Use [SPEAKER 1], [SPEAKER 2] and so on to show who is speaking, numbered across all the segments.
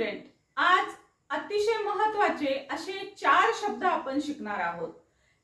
[SPEAKER 1] Student आज अतिशय महत्त्वाचे असे चार शब्द आपण शिकणार आहोत.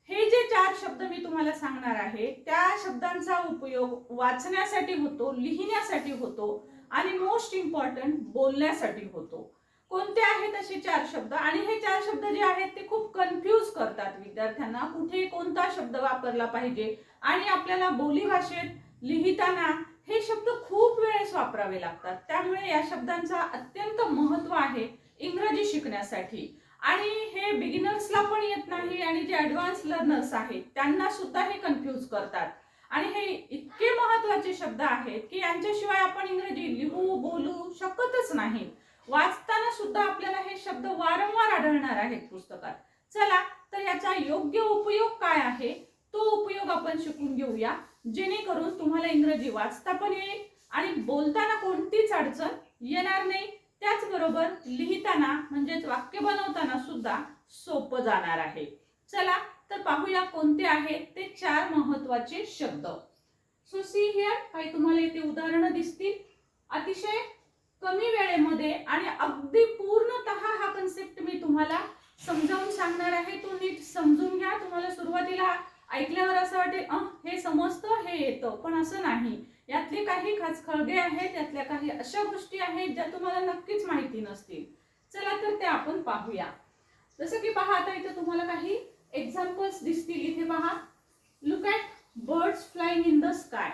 [SPEAKER 1] हे जे चार शब्द मी तुम्हाला सांगणार आहे त्या शब्दांचा उपयोग वाचण्यासाठी होतो लिहिण्यासाठी होतो आणि मोस्ट इम्पॉर्टंट बोलण्यासाठी होतो. कोणते आहेत असे चार शब्द? आणि हे चार शब्द जे आहेत ते खूप कन्फ्यूज करतात विद्यार्थ्यांना. कुठे कोणता शब्द वापरला पाहिजे? आणि आपल्याला बोलीभाषेत लिहिताना हे शब्द खूप वेळेस वापरावे लागतात. त्यामुळे या शब्दांचा अत्यंत महत्त्व आहे इंग्रजी शिकण्यासाठी. आणि हे बिगिनर्सला पण येत नाही आणि जे ॲडव्हान्स लर्नर्स आहेत त्यांना सुद्धा हे कन्फ्यूज करतात. आणि हे इतके महत्त्वाचे शब्द आहेत की यांच्याशिवाय आपण इंग्रजी लिहू बोलू शकतच नाही. वाचताना सुद्धा आपल्याला हे शब्द वारंवार आढळणार आहेत पुस्तकात. चला तर याचा योग्य उपयोग काय आहे? तो उपयोग आपण शिकून घेऊया. जेणेकरून तुम्हाला इंग्रजी वाचता पण येईल आणि बोलताना कोणतीच अडचण येणार नाही. त्याचबरोबर लिहिताना म्हणजेच वाक्य बनवताना सुद्धा सोपं जाणार आहे. चला तर पाहूया कोणते आहेत ते चार महत्त्वाचे शब्द. सो सी हिअर काही तुम्हाला इथे उदाहरणं दिसतील. अतिशय कमी वेळेमध्ये आणि अगदी पूर्णतः हा कन्सेप्ट मी तुम्हाला समजावून सांगणार आहे. तो नीट समजून घ्या. तुम्हाला सुरुवातीला ऐकल्यावर असं वाटेल अं हे समजतं हे येतं पण असं नाही. यातले काही खास खळगे आहेत यातल्या काही अशा गोष्टी आहेत ज्या तुम्हाला नक्कीच माहिती नसतील. चला तर ते आपण पाहूया. जसं की पहा आता इथं तुम्हाला काही एक्झाम्पल्स दिसतील. इथे पहा. Look at birds flying in the sky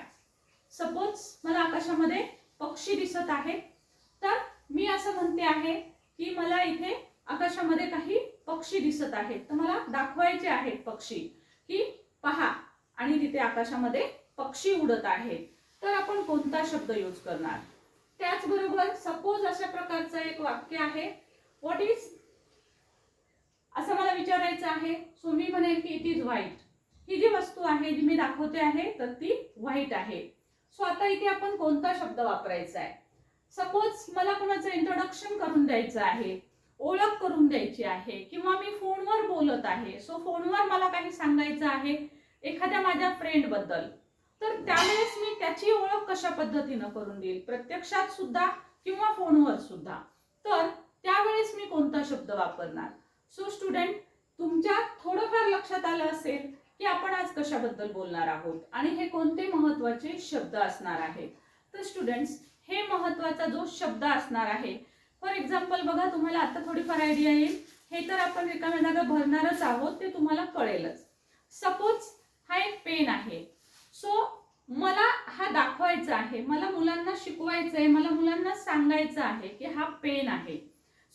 [SPEAKER 1] suppose मला आकाशामध्ये पक्षी दिसत आहेत. तर मी असं म्हणते आहे की मला इथे आकाशामध्ये काही पक्षी दिसत आहेत. तर मला दाखवायचे आहेत पक्षी की पहा. आणि तिथे आकाशामध्ये पक्षी उडत आहेत. तर आपण कोणता शब्द यूज करणार? त्याचबरोबर सपोज अशा प्रकारचं एक वाक्य आहे. व्हॉट इज असं मला विचारायचं आहे. सो मी म्हणेल की इट इज व्हाईट ही जी वस्तू आहे जी मी दाखवते आहे तर ती व्हाईट आहे. सो आता इथे आपण कोणता शब्द वापरायचा आहे? सपोज मला कोणाचं इंट्रोडक्शन करून द्यायचं आहे. ओळख करून द्यायची आहे किंवा मी फोनवर बोलत आहे. सो फोनवर मला काही सांगायचं आहे एखाद्या माझ्या फ्रेंडबद्दल. तर त्यावेळेस मी त्याची ओळख कशा पद्धतीनं करून देईल? प्रत्यक्षात सुद्धा किंवा फोनवर सुद्धा? तर त्यावेळेस मी कोणता शब्द वापरणार? सो स्टुडंट तुमच्या थोडंफार लक्षात आलं असेल की आपण आज कशाबद्दल बोलणार आहोत आणि हे कोणते महत्त्वाचे शब्द असणार आहेत तर स्टुडंट्स हे महत्त्वाचा जो शब्द असणार आहे फॉर एक्झाम्पल बघा तुम्हाला आता थोडीफार आयडिया येईल. हे तर आपण रिकाम्या जागा भरणारच आहोत ते तुम्हाला कळेलच. सपोज हा एक पेन आहे. सो मला हा दाखवायचा आहे. मला मुलांना शिकवायचं आहे मला मुलांना सांगायचं आहे की हा पेन आहे.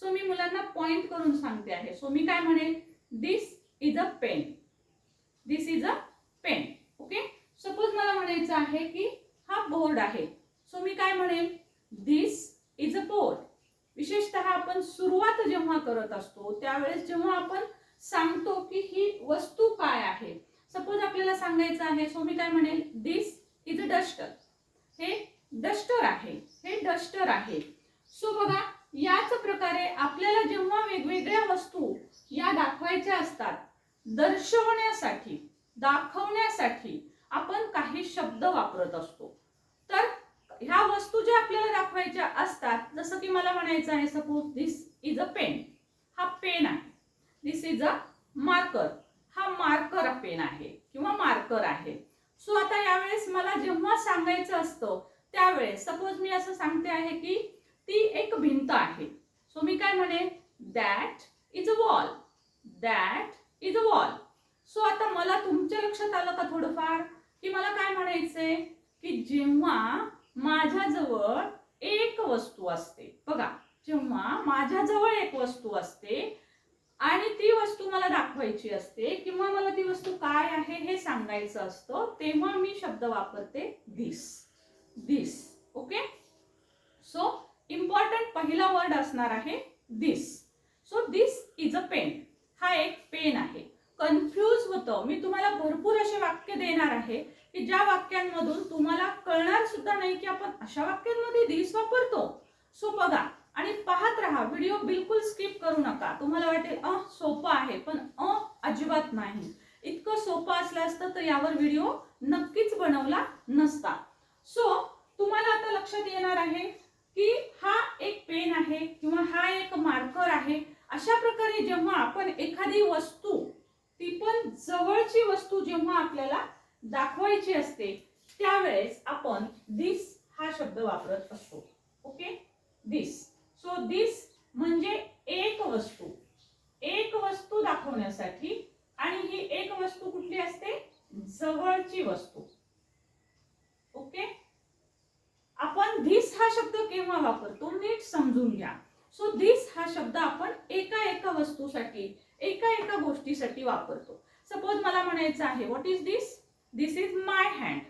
[SPEAKER 1] सो मी मुलांना पॉइंट करून सांगते आहे. सो मी काय म्हणेल this is a pen this is a pen okay suppose मला म्हणायचं आहे की हा बोर्ड आहे. सो मी काय म्हणेल दिस इज अ बोर्ड विशेषतः आपण सुरुवात जेव्हा करत असतो त्यावेळेस जेव्हा आपण सांगतो की ही वस्तू काय आहे. सपोज आपल्याला सांगायचं आहे सो मी काय म्हणेल? दिस इज अ डस्टर हे डस्टर आहे. हे डस्टर आहे. सो बघा याच प्रकारे आपल्याला जेव्हा वेगवेगळ्या वस्तू या दाखवायच्या असतात दर्शवण्यासाठी दाखवण्यासाठी आपण काही शब्द वापरत असतो. ह्या वस्तू ज्या आपल्याला दाखवायच्या असतात जसं की मला म्हणायचं आहे suppose this is a pen हा पेन आहे. दिस इज अ मार्कर हा मार्कर पेन आहे किंवा मार्कर आहे. सो आता यावेळेस मला जेव्हा सांगायचं असतं त्यावेळेस सपोज मी असं सांगते आहे की ती एक भिंत आहे. सो मी काय म्हणेन? That is a wall that is a wall so आता मला तुमच्या लक्षात आलं का थोडंफार? की मला काय म्हणायचंय? की जेव्हा माझ्याजवळ एक वस्तू असते. बघा जेव्हा माझ्याजवळ एक वस्तू असते आणि ती वस्तू मला दाखवायची असते किंवा मला ती वस्तू काय आहे हे सांगायचं असतं तेव्हा मी शब्द वापरते this this okay so important पहिला वर्ड असणार आहे this so this is a pen हा एक पेन आहे. कन्फ्यूज होतं. मी तुम्हाला भरपूर असे वाक्य देणार आहे. ज्या वाक्यांमधून तुम्हाला कळणार सुद्धा नाही की आपण अशा वाक्यांमध्ये दिस वापरतो. सो बघा आणि पाहत राहा व्हिडिओ बिलकुल स्किप करू नका. तुम्हाला वाटेल अ सोपं आहे पण अ अजिबात नाही. इतकं सोपं असलं असतं तर यावर व्हिडिओ नक्कीच बनवला नसता. सो तुम्हाला आता लक्षात येणार आहे की हा एक पेन आहे किंवा हा एक मार्कर आहे. अशा प्रकारे जेव्हा आपण एखादी वस्तू ती पण जवळची वस्तू जेव्हा आपल्याला दाखवायची असते त्यावेळेस आपण दिस हा शब्द वापरत असतो. ओके दिस सो दिस म्हणजे एक वस्तू. एक वस्तू दाखवण्यासाठी आणि ही एक वस्तू कुठली असते? जवळची वस्तू. ओके आपण धिस हा शब्द केव्हा वापरतो? नीट समजून घ्या. सो धिस हा शब्द आपण एका एका वस्तूसाठी एका एका गोष्टीसाठी वापरतो. सपोज मला म्हणायचं आहे what is this this is my hand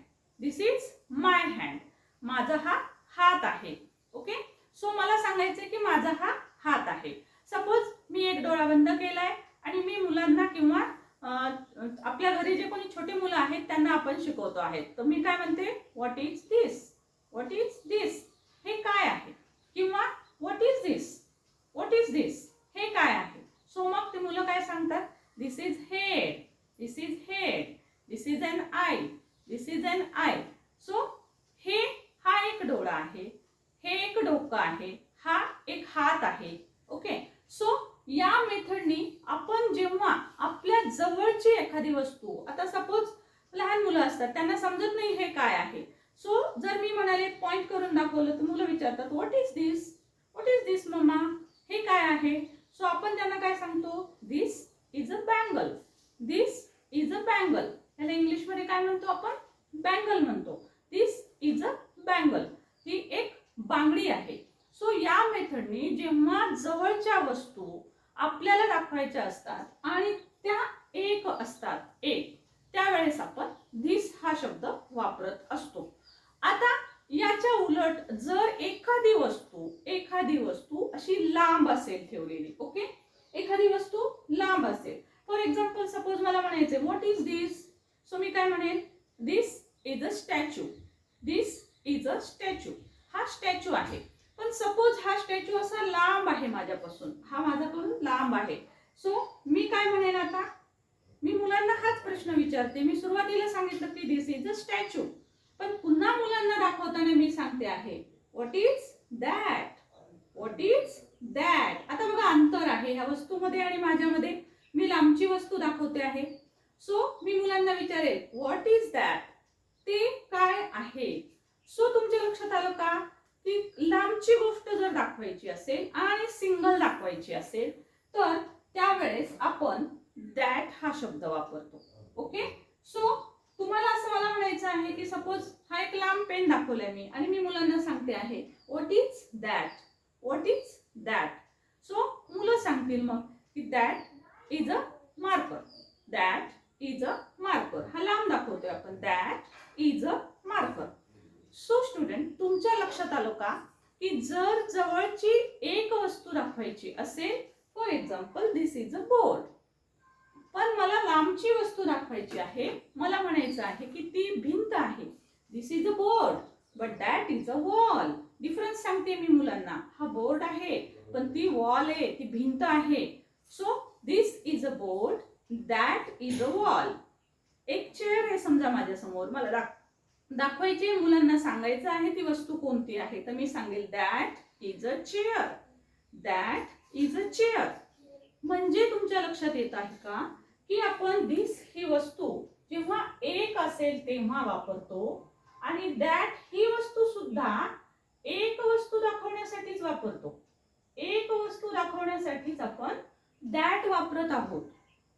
[SPEAKER 1] this is my hand माझा हा हात आहे. ओके सो मला सांगायचं की माझा हा हात आहे. सपोज मी एक डोळा बंद केलाय आणि मी मुलांना किंवा आपल्या घरी जे कोणी छोटे मुलं आहेत त्यांना आपण शिकवतो आहेत तर मी काय म्हणते? What is this what is this हे काय आहे? किंवा what is this what is this हे काय आहे? सो मग ते मुलं काय सांगतात? This is head this is head this is an eye this is an eye so हे हा एक डोळा आहे हे एक डोकं आहे हा एक हात आहे ओके सो या मेथडनी आपण जेव्हा आपल्या जवळची एखादी वस्तू आता सपोज लहान मुलं असतात त्यांना समजत नाही हे काय आहे सो जर मी म्हणाले पॉइंट करून दाखवलं तर मुलं विचारतात what is this what is this mamma हे काय आहे सो आपण त्यांना काय सांगतो this is a bangle this is a bangle त्याला इंग्लिशमध्ये काय म्हणतो आपण बँगल म्हणतो दिस इज अ बँगल ही एक बांगडी आहे सो या मेथडनी जेव्हा जवळच्या वस्तू आपल्याला दाखवायच्या असतात आणि त्या एक असतात एक त्यावेळेस आपण धीस हा शब्द वापरत असतो. आता याच्या उलट जर एखादी वस्तू एखादी वस्तू अशी लांब असेल ठेवलेली ओके एखादी वस्तू लांब असेल. फॉर एक्झाम्पल सपोज मला म्हणायचे व्हॉट इज दिस सो मी काय म्हणेन? This is a statue this is a statue हा स्टॅच्यू आहे. पण सपोज हा स्टॅच्यू असा लांब आहे माझ्यापासून. हा माझ्याकडून लांब आहे सो मी काय म्हणेन आता मी मुलांना हाच प्रश्न विचारते मी सुरुवातीला सांगितलं की दिस इज अ स्टॅच्यू पण पुन्हा मुलांना दाखवताना मी सांगते आहे what is that what is that आता बघा अंतर आहे ह्या वस्तूमध्ये आणि माझ्यामध्ये मी लांबची वस्तू दाखवते आहे. सो मी मुलांना विचारेल व्हॉट इज दॅट ते काय आहे? सो तुमच्या लक्षात आलं का? की लांबची गोष्ट जर दाखवायची असेल आणि सिंगल दाखवायची असेल तर त्यावेळेस आपण दॅट हा शब्द वापरतो. ओके सो तुम्हाला असं मला म्हणायचं आहे की सपोज हा एक लांब पेन दाखवलाय मी आणि मी मुलांना सांगते आहे what is that what is that so मुलं सांगतील मग की that is a marker that is a marker हा लांब दाखवतोय आपण. That is a marker so student तुमच्या लक्षात आलं का की जर जवळची एक वस्तू दाखवायची असेल for example this is a board पण मला लांबची वस्तू दाखवायची आहे. मला म्हणायचं आहे की ती भिंत आहे. This is a board but that is a wall difference सांगते मी मुलांना. हा बोर्ड आहे पण ती वॉल आहे ती भिंत आहे. So this is a board that is a wall एक चेअर आहे समजा माझ्यासमोर. मला दाख दाखवायची मुलांना सांगायचं आहे ती वस्तू कोणती आहे. तर मी सांगेल that is a chair that is a chair म्हणजे तुमच्या लक्षात येत आहे का की आपण दिस ही वस्तू जेव्हा एक असेल तेव्हा वापरतो आणि दॅट ही वस्तू सुद्धा एक वस्तू दाखवण्यासाठीच वापरतो. एक वस्तू दाखवण्यासाठीच आपण दॅट वापरत आहोत.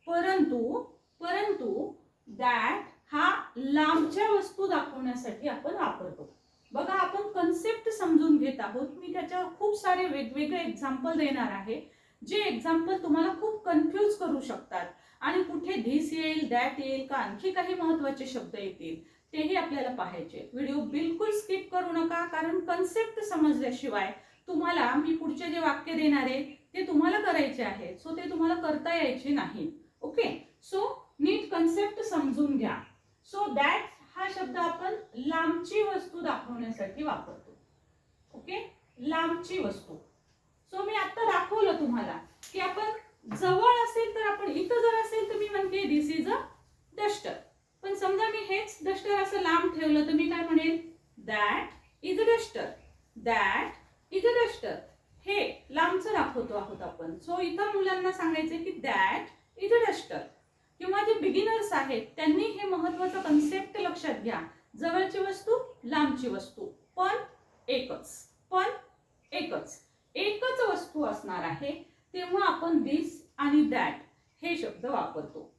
[SPEAKER 1] परंतु परंतु दॅट हा लांबच्या वस्तू दाखवण्यासाठी आपण वापरतो. बघा आपण कन्सेप्ट समजून घेत आहोत. मी त्याच्या खूप सारे वेगवेगळे एक्झाम्पल देणार आहे. जे एक्झाम्पल तुम्हाला खूप कन्फ्यूज करू शकतात. आणि कुठे धीस येईल दॅट येईल का आणखी काही महत्त्वाचे शब्द येतील तेही आपल्याला पाहायचे. व्हिडिओ बिलकुल स्किप करू नका कारण कन्सेप्ट समजल्याशिवाय तुम्हाला मी पुढचे जे वाक्य देणार आहे ते तुम्हाला करायचे आहे. सो ते तुम्हाला करता यायचे नाही. ओके सो नीट कन्सेप्ट समजून घ्या. सो दॅट हा शब्द आपण लांबची वस्तू दाखवण्यासाठी वापरतो. ओके लांबची वस्तू. सो मी आता दाखवलं तुम्हाला की आपण जवळ असेल तर आपण इथं जर असेल तर मी म्हणते दिस इज अ डस्टर पण समजा मी हेच डस्टर असं लांब ठेवलं तर मी काय म्हणेल that is a duster that is a duster हे लांबचं दाखवतो आहोत आपण. सो इथं मुलांना सांगायचं की दॅट इज अ डस्टर किंवा जे बिगिनर्स आहेत त्यांनी हे महत्वाचं कन्सेप्ट लक्षात घ्या. जवळची वस्तू लांबची वस्तू. पण एकच. पण एकच. एकच वस्तू असणार आहे तेव्हा आपण दिस आणि दॅट हे शब्द वापरतो.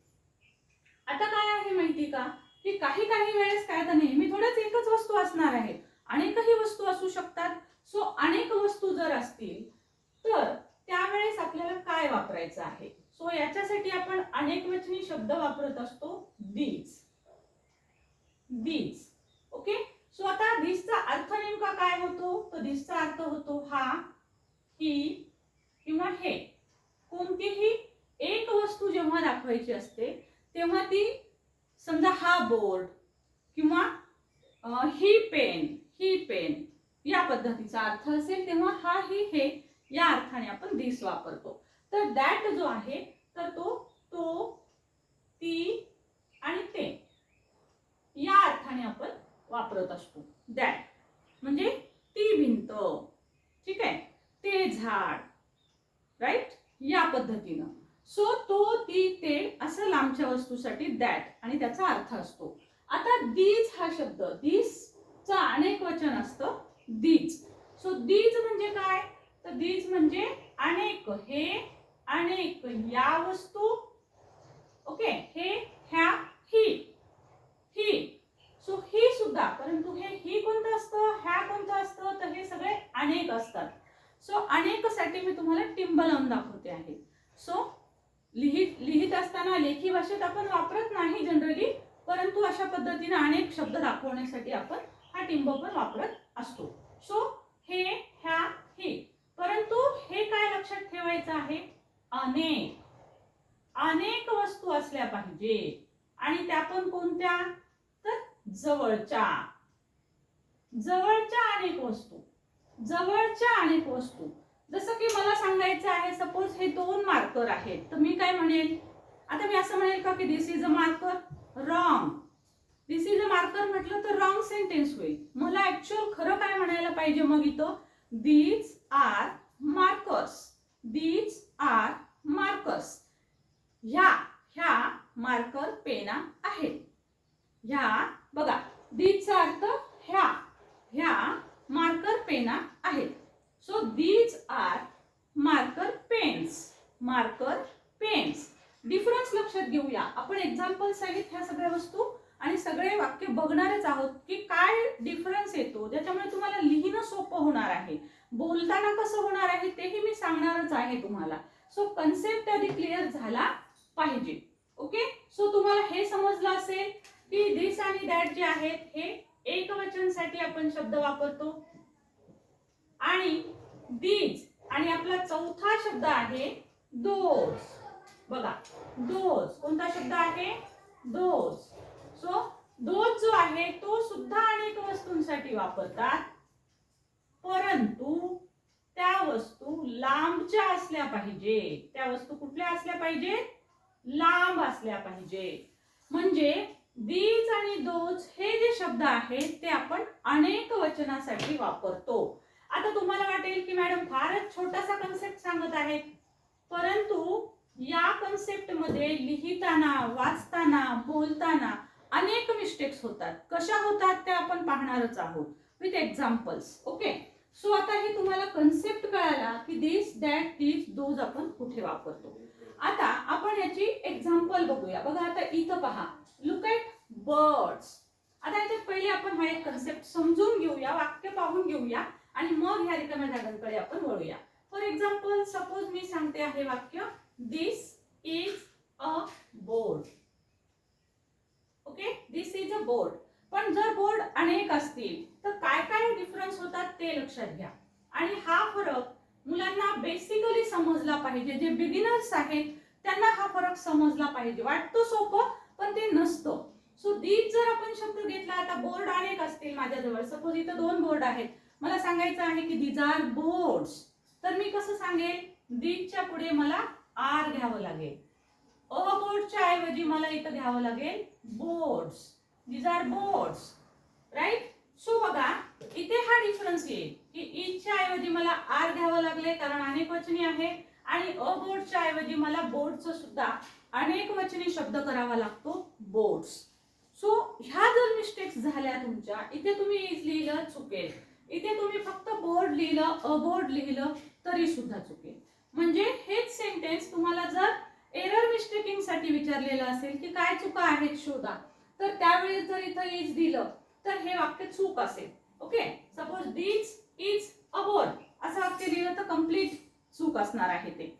[SPEAKER 1] आता काय आहे माहिती का? की काही काही वेळेस काय तर नेहमी थोडंच एकच वस्तू असणार आहे. अनेकही वस्तू असू शकतात. सो अनेक वस्तू जर असतील तर त्यावेळेस आपल्याला काय वापरायचं आहे? सो याच्यासाठी आपण अनेक वचनी शब्द वापरत असतो दीज दीज ओके सो आता दिसचा अर्थ नेमका काय होतो? तर दिसचा अर्थ होतो हा ही किंवा हे. कोणतीही एक वस्तू जेव्हा दाखवायची असते तेव्हा ती समजा हा बोर्ड किंवा ही पेन ही पेन या पद्धतीचा अर्थ असेल तेव्हा हा ही हे या अर्थाने आपण दिस वापरतो. तर दॅट जो आहे तर तो तो ती आणि ते या अर्थाने आपण वापरत असतो. दॅट म्हणजे ती भिंत. ठीक आहे? ते झाड राईट या पद्धतीनं. सो तो ती ते असं लांबच्या वस्तूसाठी दॅट आणि त्याचा अर्थ असतो. आता दीज हा शब्द दीज चा अनेक वचन असतं दीज सो दीज म्हणजे काय? तर दीज म्हणजे अनेक हे अनेक या वस्तू ओके हे ह्या ही ही. सो ही सुद्धा परंतु हे ही कोणतं असतं? ह्या कोणतं असतं? तर हे सगळे अनेक असतात. सो अनेकसाठी मी तुम्हाला टिंब लावून दाखवते आहे. सो लिहित लिहित असताना लेखी भाषेत आपण वापरत नाही जनरली परंतु अशा पद्धतीने अनेक शब्द दाखवण्यासाठी आपण हा टिंब पण वापरत असतो. सो हे ह्या हे. परंतु हे काय लक्षात ठेवायचं आहे? अनेक. अनेक वस्तू असल्या पाहिजे. आणि त्या पण कोणत्या? तर जवळच्या. जवळच्या अनेक वस्तू. जवळच्या अनेक वस्तू जसं की मला सांगायचं आहे सपोज हे दोन मार्कर आहेत. तर मी काय म्हणेल? आता मी असं म्हणेल का की this is a marker wrong this is a marker म्हटलं तर रॉंग सेंटेन्स होईल. मला ऍक्च्युअल खरं काय म्हणायला पाहिजे मग इथं? These are markers these are markers ह्या ह्या मार्कर पेना आहेत. ह्या बघा. दीजचा अर्थ ह्या ह्या मार्कर पेना आहेत. So these are marker pens marker pens difference लक्षात घेऊया. आपण एक्झाम्पल्स आहेत ह्या सगळ्या वस्तू आणि सगळे वाक्य बघणारच आहोत की काय डिफरन्स येतो. ज्याच्यामुळे तुम्हाला लिहिणं सोपं होणार आहे. बोलताना कसं होणार आहे तेही मी सांगणारच आहे तुम्हाला. सो कन्सेप्ट आधी क्लिअर झाला पाहिजे. ओके सो तुम्हाला हे समजलं असेल की दिस आणि दॅट जे आहेत हे एकवचनसाठी आपण शब्द वापरतो. आणि दीज आणि आपला चौथा शब्द आहे दोस बघा दोस कोणता शब्द आहे? दोस सो दोस जो आहे तो सुद्धा अनेक वस्तूंसाठी वापरतात. परंतु त्या वस्तू लांबच्या असल्या पाहिजे. त्या वस्तू कुठल्या असल्या पाहिजे लांब असल्या पाहिजे म्हणजे दीज आणि दोज हे जे शब्द आहेत ते आपण अनेक वचनासाठी वापरतो. आता तुम्हाला वाटेल की मॅडम फारच छोटासा कन्सेप्ट सांगत आहेत परंतु या कन्सेप्टमध्ये लिहिताना वाचताना बोलताना अनेक मिस्टेक्स होतात. कशा होतात त्या आपण पाहणारच आहोत विथ एक्झाम्पल्स ओके सो आता हे तुम्हाला कन्सेप्ट कळाला की दिस दॅट दिस दोज आपण कुठे वापरतो. आता आपण याची एक्झाम्पल बघूया. बघा आता इथं पहा. लुक ॲट बर्ड्स आता याच्यात पहिले आपण हा एक कन्सेप्ट समजून घेऊया वाक्य पाहून घेऊया आणि मग ह्या रिकाम्या जागांकडे आपण वळूया. फॉर एक्झाम्पल सपोज मी सांगते आहे वाक्य this is a board okay this is a board पण जर बोर्ड अनेक असतील तर काय काय डिफरन्स होतात ते लक्षात घ्या. आणि हा फरक मुलांना बेसिकली समजला पाहिजे. जे बिगिनर्स आहेत त्यांना हा फरक समजला पाहिजे. वाटतो सोपं? पण ते नसतं. सो दीज जर आपण शब्द घेतला आता बोर्ड अनेक असतील माझ्याजवळ. सपोज इथं दोन बोर्ड आहेत. मला सांगायचं आहे की दीज आर बोर्ड्स तर मी कसं सांगेल? दीजच्या पुढे मला आर घ्यावं लागेल. अ बोर्डच्या ऐवजी मला इथं घ्यावं लागेल boards these are boards right so बघा इथे हा डिफरन्स येईल की ईदच्या ऐवजी मला आर घ्यावं लागले कारण अनेक वचनी आहे आणि अ बोर्डच्या ऐवजी मला बोर्डचं सुद्धा अनेक वचनी शब्द करावा लागतो बोर्ड्स सो ह्या जर मिस्टेक्स झाल्या तुमच्या इथे तुम्ही इज लिहिलं चुकेल. इथे तुम्ही फक्त बोर्ड लिहिलं अबोर्ड लिहिलं तरी सुद्धा चुकेल. म्हणजे हेच सेंटेन्स तुम्हाला जर एरर मिस्टेकिंगसाठी विचारलेलं असेल की काय चुका आहेत शोधा तर त्यावेळेस जर इथं इज दिलं तर हे वाक्य चूक असेल. Okay suppose this is a board असं वाक्य लिहिलं तर कंप्लीट चूक असणार आहे ते.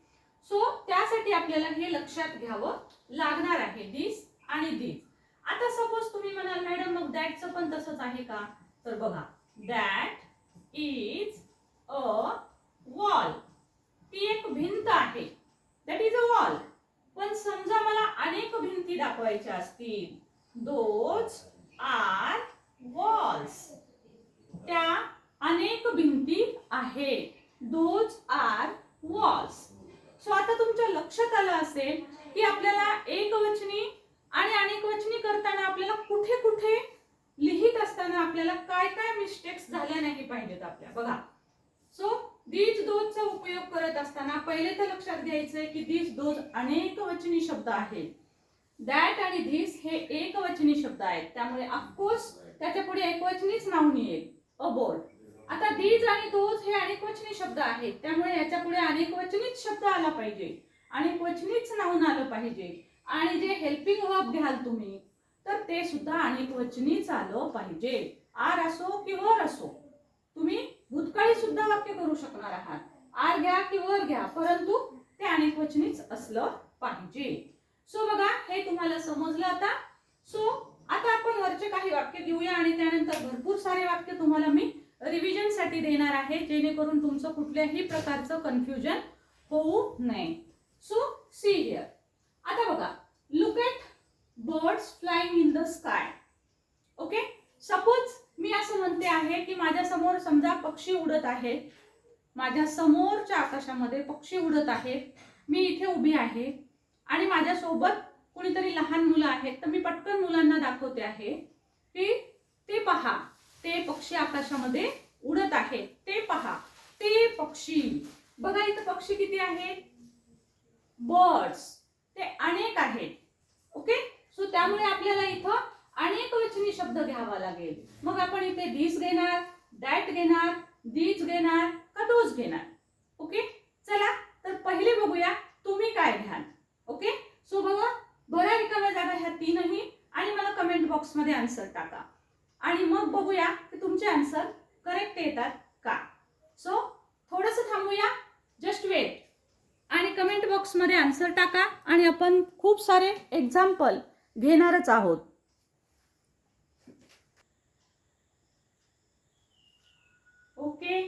[SPEAKER 1] सो त्यासाठी आपल्याला हे लक्षात घ्यावं लागणार आहे दिस आणि दिस आता सपोज तुम्ही म्हणाल मॅडम मग दॅटचं पण तसंच आहे का? तर बघा दॅट इज अ वॉल ती एक भिंत आहे. दॅट इज अ वॉल पण समजा मला अनेक भिंती दाखवायच्या असतील. दोज आर वॉल्स त्या अनेक भिंती आहेत. दोज आर वॉल्स सो आता तुमच्या लक्षात आलं असेल की आपल्याला एकवचनी आणि अनेक वचनी करताना आपल्याला कुठे कुठे लिहित असताना आपल्याला काय काय मिस्टेक्स झाल्या नाही पाहिजेत आपल्या. बघा. सो दीज दोजचा उपयोग करत असताना पहिले तर लक्षात घ्यायचंय की दीज दोज अनेक वचनी शब्द आहेत. दॅट आणि धीस हे एकवचनी शब्द आहेत. त्यामुळे अफकोर्स त्याच्या पुढे एकवचनीच नाव येईल अ बोर्ड आता दीज आणि दोज हे अनेकवचनी शब्द आहेत. त्यामुळे याच्यापुढे अनेकवचनीच शब्द आला पाहिजे. अनेकवचनीच नाऊन आलं पाहिजे. आणि जे हेल्पिंग वर्ब घ्याल तुम्ही तर ते सुद्धा अनेकवचनीच आलं पाहिजे. आर असो की वर असो. तुम्ही भूतकाळी सुद्धा वाक्य करू शकणार आहात. आर घ्या की वर घ्या परंतु ते अनेकवचनीच असलं पाहिजे. सो बघा हे तुम्हाला समजलं आता. सो आता आपण वरचे काही वाक्य घेऊया आणि त्यानंतर भरपूर सारे वाक्य तुम्हाला मी रिव्हिजनसाठी देणार आहे जेणेकरून तुमचं कुठल्याही प्रकारचं कन्फ्युजन होऊ नये. सो सी हिअर आता बघा look at birds flying in the sky okay suppose मी असं म्हणते आहे की माझ्यासमोर समजा पक्षी उडत आहेत. माझ्या समोरच्या आकाशामध्ये पक्षी उडत आहेत. मी इथे उभी आहे. आणि माझ्यासोबत कुणीतरी लहान मुलं आहेत. तर मी पटकन मुलांना दाखवते आहे की ते पहा. ते पक्षी आकाशामध्ये उडत आहेत. ते पहा. ते पक्षी. बघा इथं पक्षी किती आहेत? बर्ड्स. ते अनेक आहेत. ओके? सो त्यामुळे आपल्याला इथं अनेक वचनी शब्द घ्यावा लागेल. मग आपण इथे दिस घेणार दॅट घेणार दीज घेणार का दोज घेणार? ओके? चला तर पहिले बघूया तुम्ही काय घ्याल. ओके? सो बघा बऱ्या रिकाम्या जागा ह्या तीनही आणि मला कमेंट बॉक्समध्ये आन्सर टाका. आणि मग बघूया की तुमचे आन्सर करेक्ट येतात का? सो थोडंसं थांबूया. जस्ट वेट आणि कमेंट बॉक्समध्ये आन्सर टाका आणि आपण खूप सारे एक्झाम्पल घेणारच आहोत. ओके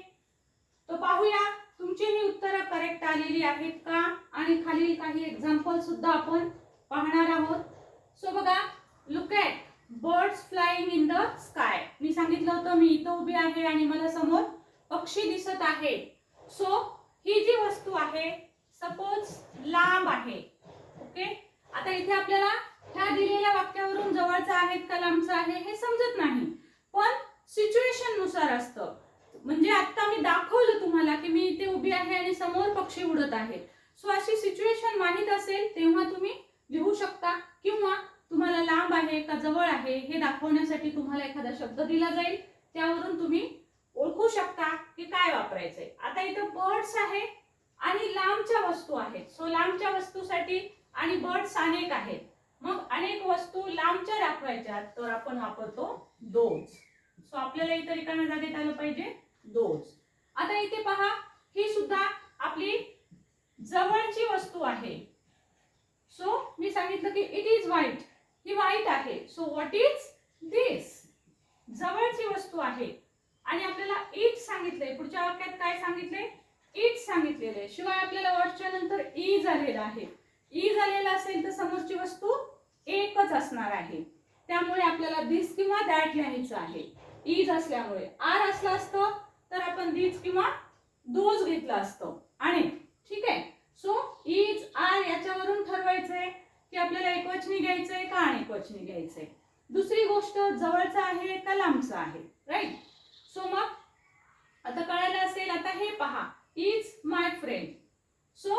[SPEAKER 1] तो पाहूया तुमची ही उत्तरं करेक्ट आलेली आहेत का? आणि खालील काही एक्झाम्पल सुद्धा आपण पाहणार आहोत. सो बघा look at birds flying in the sky मी सांगितलं होतं मी इथं उभी आहे आणि मला समोर पक्षी दिसत आहे. सो ही जी वस्तू आहे सपोज लांब आहे. ओके आता इथे आपल्याला ह्या दिलेल्या वाक्यावरून जवळचं आहे का लांबचं आहे हे समजत नाही. पण सिच्युएशननुसार असतं. म्हणजे आता मी दाखवलं तुम्हाला की मी इथे उभी आहे आणि समोर पक्षी उडत आहेत सो अशी सिच्युएशन माहीत असेल तेव्हा तुम्ही लिहू शकता किंवा तुम्हाला लांब आहे का जवळ आहे हे दाखवण्यासाठी तुम्हाला एखादा शब्द दिला जाईल. त्यावरून तुम्ही ओळखू शकता की काय वापरायचंय. आता इथं बर्ड्स आहे आणि लांबच्या वस्तू आहेत. सो लांबच्या वस्तूसाठी आणि बर्ड्स अनेक आहेत. मग अनेक वस्तू लांबच्या दाखवायच्या तर आपण वापरतो दोज. सो आपल्याला इतर रिकाम्या जागेत आलं पाहिजे दोज. आता इथे पहा ही सुद्धा आपली जवळची वस्तू आहे. सो मी सांगितलं की इट इज व्हाईट ही वाईट आहे. सो व्हॉट इज दिस जवळची वस्तू आहे. आणि आपल्याला इट सांगितलंय. पुढच्या वाक्यात काय सांगितले इट सांगितलेलं आहे. शिवाय आपल्याला वर्षच्या नंतर ई झालेलं आहे. ई झालेलं असेल तर समोरची वस्तू एकच असणार आहे. त्यामुळे आपल्याला दिस किंवा दॅट लिहायचं आहे. इज असल्यामुळे. आर असलं असतं तर आपण दिस किंवा दोज घेतलं असतं. आणि ठीक आहे? सो इज आर याच्यावरून ठरवायचंय की आपल्याला एकवचनी घ्यायचंय का अनेकवचनी घ्यायचंय? दुसरी गोष्ट जवळचा आहे का लांबचा आहे? राईट सो मग आता कळायला असेल आता हे पहा. इज माय फ्रेंड सो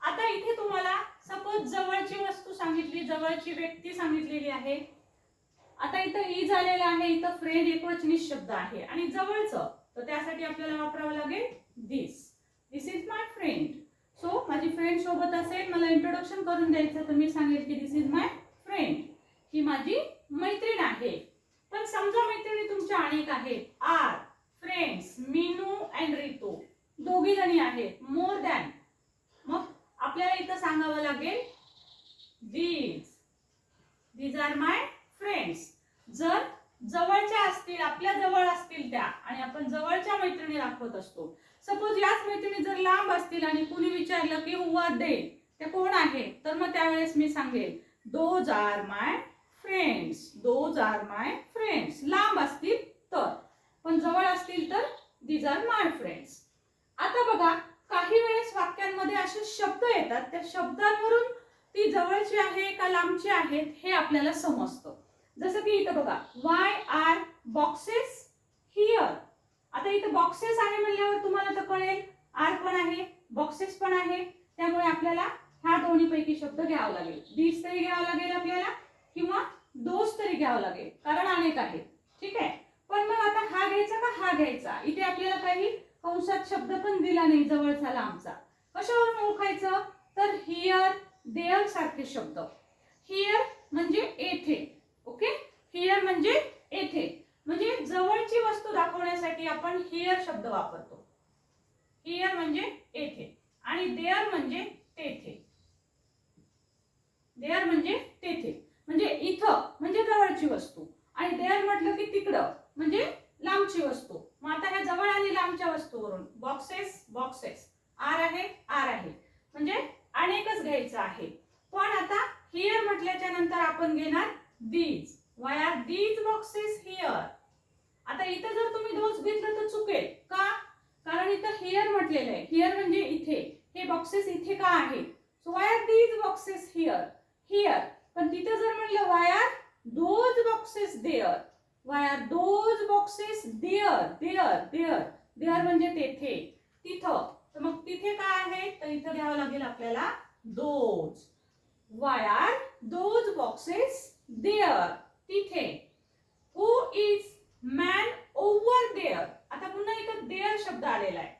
[SPEAKER 1] आता इथे तुम्हाला सपोज जवळची वस्तू सांगितली जवळची व्यक्ती सांगितलेली आहे. आता इथं ई झालेलं आहे इथं फ्रेंड एकवचनी शब्द आहे. आणि जवळचं तर त्यासाठी आपल्याला वापरावं लागेल this this is my friend so माझी फ्रेंड सोबत असेल मला इंट्रोडक्शन करून द्यायचं तर मी सांगेल की दिस इज माय फ्रेंड ही माझी मैत्रीण आहे. पण समजा मैत्रिणी तुमच्या अनेक आहेत. Our friends Meenu and Ritu. दोघी जणी आहेत मोर दॅन मग आपल्याला इथं सांगावं लागेल these these are my friends जर जवळच्या असतील आपल्या जवळ असतील त्या आणि आपण जवळच्या मैत्रिणी दाखवत असतो. सपोज याच मैत्रिणी जर लांब असतील आणि कुणी विचारलं की हु दे ते कोण आहे? तर मग त्यावेळेस मी सांगेल those are my friends those are my friends. लांब असतील तर पण जवळ असतील तर दीज आर माय फ्रेंड्स आता बघा काही वेळेस वाक्यांमध्ये असे शब्द येतात त्या शब्दांवरून ती जवळची आहे का लांबची आहेत हे आपल्याला समजतं. जसं की इथं बघा वाय आर बॉक्सेस हिअर आता इथं बॉक्सेस आहे म्हणल्यावर तुम्हाला तर कळेल आर पण आहे बॉक्सेस पण आहे. त्यामुळे आपल्याला ह्या दोन्ही पैकी शब्द घ्यावा लागेल. दीस तरी घ्यावा लागेल आपल्याला किंवा दोष तरी घ्यावा लागेल कारण अनेक आहेत. ठीक आहे? पण मग आता हा घ्यायचा का हा घ्यायचा? इथे आपल्याला काही कंसात शब्द पण दिला नाही जवळचा लांबचा कशावरून ओळखायचं? तर हिअर देअर सारखे शब्द. हिअर म्हणजे येथे. ओके? हिअर म्हणजे येथे. म्हणजे जवळची वस्तू दाखवण्यासाठी आपण हिअर शब्द वापरतो. हिअर म्हणजे येथे. आणि देअर म्हणजे तेथे. देअर म्हणजे तेथे. म्हणजे इथं म्हणजे जवळची वस्तू. आणि देअर म्हटलं की तिकडं म्हणजे लांबची वस्तू. मग आता ह्या जवळ आणि लांबच्या वस्तूवरून. बॉक्सेस बॉक्सेस आर आहे आर आहे. म्हणजे अनेकच घ्यायचं आहे. पण आता हिअर म्हटल्याच्या नंतर आपण घेणार these why are these boxes here आता इथं जर तुम्ही दोस घेतलं तर चुकेल. का? कारण इथं हिअर म्हटलेलं आहे. हिअर म्हणजे इथे. हे बॉक्सेस इथे का आहे so why are these boxes here here पण तिथं जर म्हणलं why are those boxes there why are those boxes there there there there म्हणजे तेथे. तिथं. तर मग तिथे काय आहे? तर इथं घ्यावं लागेल आपल्याला those why are those boxes there तिथे. Who is man over there आता पुन्हा इथं देअर शब्द आलेला आहे.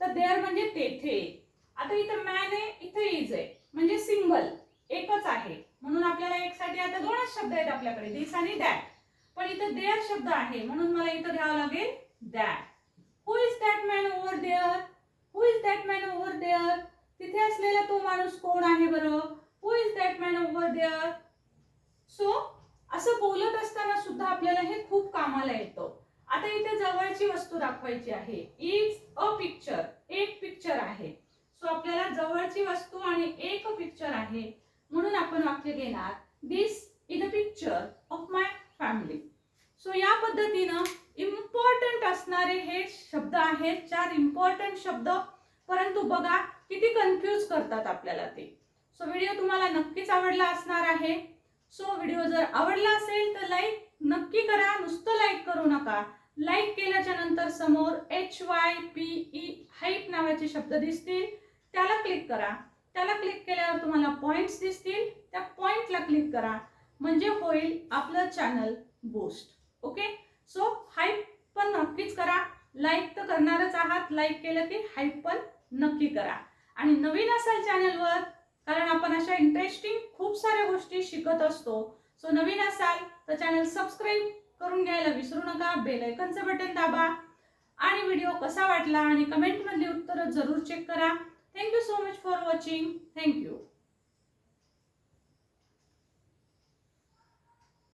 [SPEAKER 1] तर देअर म्हणजे तेथे. आता इथं मॅन आहे इथं इज आहे. म्हणजे सिंगल एकच आहे. म्हणून आपल्याला एक साठी आता दोनच शब्द आहेत आपल्याकडे दिस आणि दॅट पण इथं देअर शब्द आहे म्हणून मला इथं घ्यावं लागेल that who is that man over there who is that man over there तिथे असलेला तो माणूस कोण आहे बरं? Who is that man over there so असं बोलत असताना सुद्धा आपल्याला हे खूप कामाला येतं. आता इथे जवळची वस्तू दाखवायची आहे. इज अ पिक्चर एक पिक्चर आहे. सो आपल्याला जवळची वस्तू आणि एक पिक्चर आहे. म्हणून आपण वाक्य घेणार this is a picture of my family so या पद्धतीनं इम्पॉर्टंट असणारे हे शब्द आहेत चार इम्पॉर्टंट शब्द. परंतु बघा किती कन्फ्यूज करतात आपल्याला ते. सो व्हिडिओ तुम्हाला नक्कीच आवडला असणार आहे. सो व्हिडिओ जर आवडला असेल तर लाईक नक्की करा नुसतं लाईक करू नका. लाईक केल्याच्यानंतर समोर H Y P E hype नावाचे शब्द दिसतील. त्याला क्लिक करा. त्याला क्लिक केल्यावर तुम्हाला पॉईंट्स दिसतील. त्या पॉईंटला क्लिक करा. म्हणजे होईल आपलं channel boost okay so hype पण नक्कीच करा. लाईक तर करणारच आहात. लाईक केलं की हाईप पण नक्की करा. आणि नवीन असाल चॅनलवर कारण आपण अशा इंटरेस्टिंग खूप साऱ्या गोष्टी शिकत असतो. सो नवीन असाल तर चॅनल सबस्क्राईब करून घ्यायला विसरू नका. बेल आयकनचं बटन दाबा. आणि व्हिडिओ कसा वाटला आणि कमेंटमधली उत्तरं जरूर चेक करा. Thank you so much for watching thank you